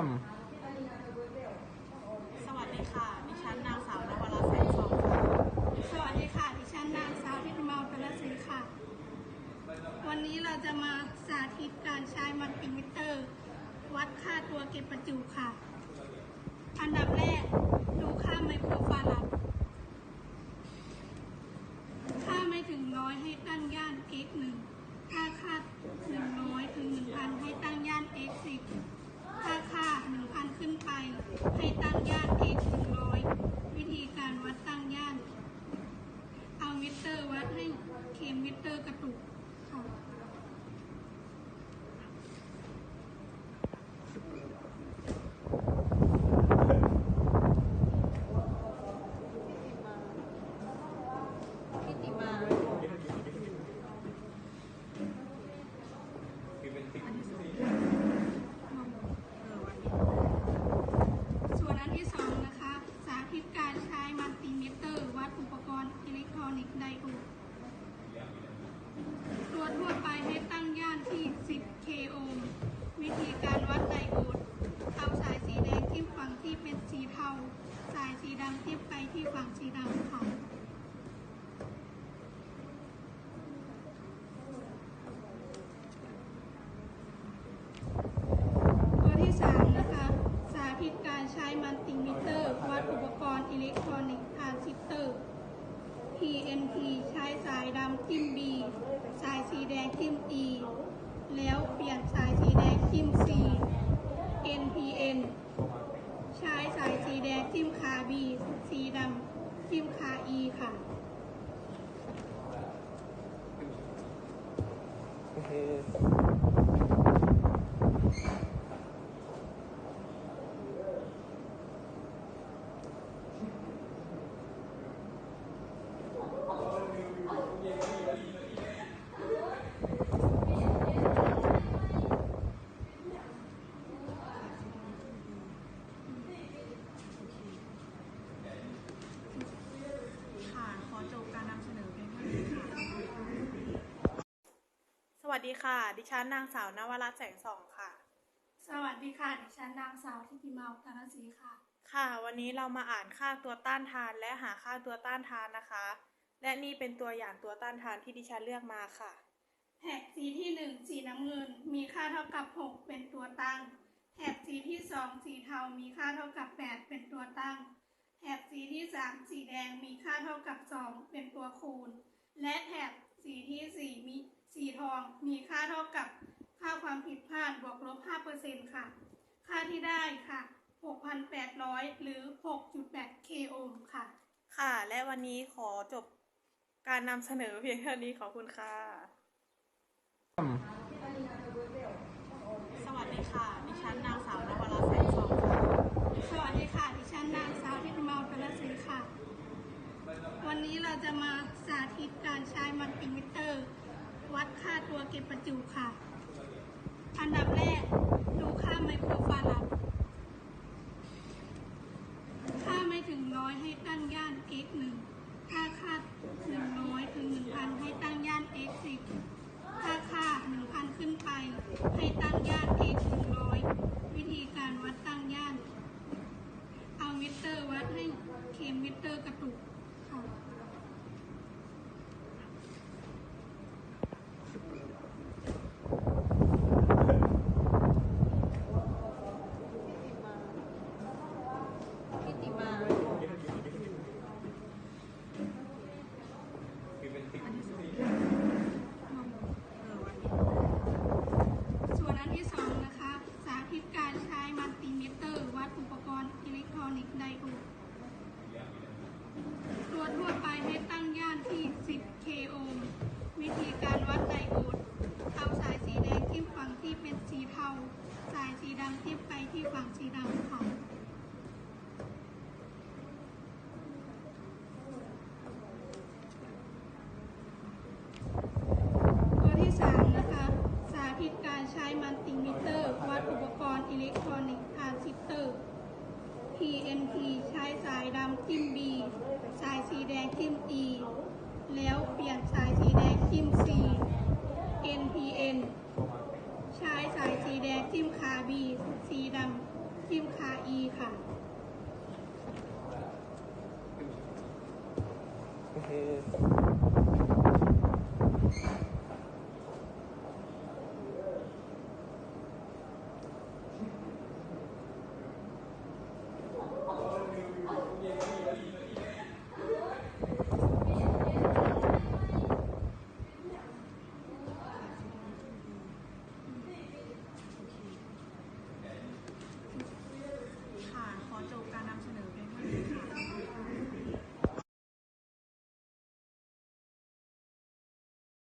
สวัสดีค่ะ ดิฉันนางสาวนวรัตน์แสงทองค่ะ สวัสดีค่ะ ดิฉันนางสาวพิมพ์พลศรีค่ะ วันนี้เราจะมาสาธิตการใช้มัลติมิเตอร์ วัดค่าตัวเก็บประจุค่ะ อันดับแรกดูค่าไมโครฟาราดค่าไม่ถึงร้อยให้ตั้งย่าน x หนึ่งถ้าค่าหนึ่งร้อยถึงหนึ่งพันให้ตั้งย่าน x สิบ ถ้าค่าหนึ่งพันขึ้นไป ให้ตั้งย่าน H หนึ่งร้อยวิธีการวัดตั้งย่าน เอามิเตอร์วัดให้เข็มมิเตอร์กระตุกค่ะติมาอันที่สองเออวันนี้ ส่วนอันที่สองนะคะ สาธิตการใช้มัลติมิเตอร์ วัดอุปกรณ์อิเล็กทรอนิกส์ไดโอดตัวทั่วไปให้ตั้งย่านที่ 10 k โอห์มวิธีการวัดไดโอดเอาสายสีแดงที่ฝั่งที่เป็นสีเทา สายสี ดำที่ไปที่ฝั่งสีดำค่ะตัวที่3นะคะ สาธิตการใช้มัลติมิเตอร์ วัดอุปกรณ์อิเล็กทรอนิกส์ทรานซิสเตอร์ PNP ใช้สายดำจิ้ม B สายสีแดงจิ้ม E แล้วเปลี่ยนสายสีแดงจิ้ม C NPN ใช้สายสีแดงจิ้มคา B สีดำจิ้มค ค่ะโอเคะ ขอจบการนำเสนอเพียงเท่านี้ค่ะ สวัสดีค่ะ ดิฉันนางสาวนวรัตน์แสงส่องค่ะ สวัสดีค่ะ ดิฉันนางสาวทิติมาอุตรศรีค่ะ ค่ะ วันนี้เรามาอ่านค่าตัวต้านทานและหาค่าตัวต้านทานนะคะ และนี่เป็นตัวอย่างตัวต้านทานที่ดิฉันเลือกมาค่ะ แถบสีที่ 1 สีน้ำเงิน มีค่าเท่ากับ 6 เป็นตัวตั้ง แถบสีที่ 2 สีเทา มีค่าเท่ากับ 8 เป็นตัวตั้ง แถบสีที่ 3 สีแดง มีค่าเท่ากับ 2 เป็นตัวคูณ และแถบสีที่ 4 มี สีทองมีค่าเท่ากับค่าความผิดพลาดบวกลบ5%ค่ะ ค่าที่ได้ค่ะ 6,800 หรือ 6.8 k โอห์มค่ะ ค่ะ และวันนี้ขอจบการนำเสนอเพียงเท่านี้ขอบคุณค่ะ สวัสดีค่ะ ดิฉันนางสาวนวรัตน์แสงทองค่ะ สวัสดีค่ะ ดิฉันนางสาวทิติมาอุตรศรีค่ะ วันนี้เราจะมาสาธิตการใช้มัลติมิเตอร์ วัดค่าตัวเก็บประจุค่ะ อันดับแรก ดูค่าไมโครฟาราดค่าไม่ถึงร้อยให้ตั้งย่าน x หนึ่งถ้าค่าหนึ่งร้อยถึงหนึ่งพันให้ตั้งย่าน x สิบถ้าค่าหนึ่งพันขึ้นไป ให้ตั้งย่าน x หนึ่งร้อยวิธีการวัดตั้งย่าน เอามิเตอร์วัดให้เข็มมิเตอร์กระตุกค่ะ พิติมาอันที่สองเออวันนี้ ส่วนอันที่สองนะคะ สาธิตการ ใช้มัลติมิเตอร์ วัดอุปกรณ์อิเล็กทรอนิกส์ไดโอดตัวทั่วไปให้ตั้งย่านที่ 10 k โอห์มวิธีการวัดไดโอดเอาสายสีแดงที่ฝั่งที่เป็นสีเทา สายสีดำที่ไปที่ฝั่งสีดำค่ะ ตัวที่ 3 นะคะ สาธิตการใช้มัล ติมิเตอร์ วัดอุปกรณ์อิเล็กทรอนิกส์ทรานซิสเตอร์ PNP ใช้สายดำจิ้ม B สายสีแดงจิ้ม E แล้วเปลี่ยนสายสีแดงจิ้ม C NPN ใช้สายสีแดงจิ้มคา B สีดำพิมพ์คาอีค่ะโอเค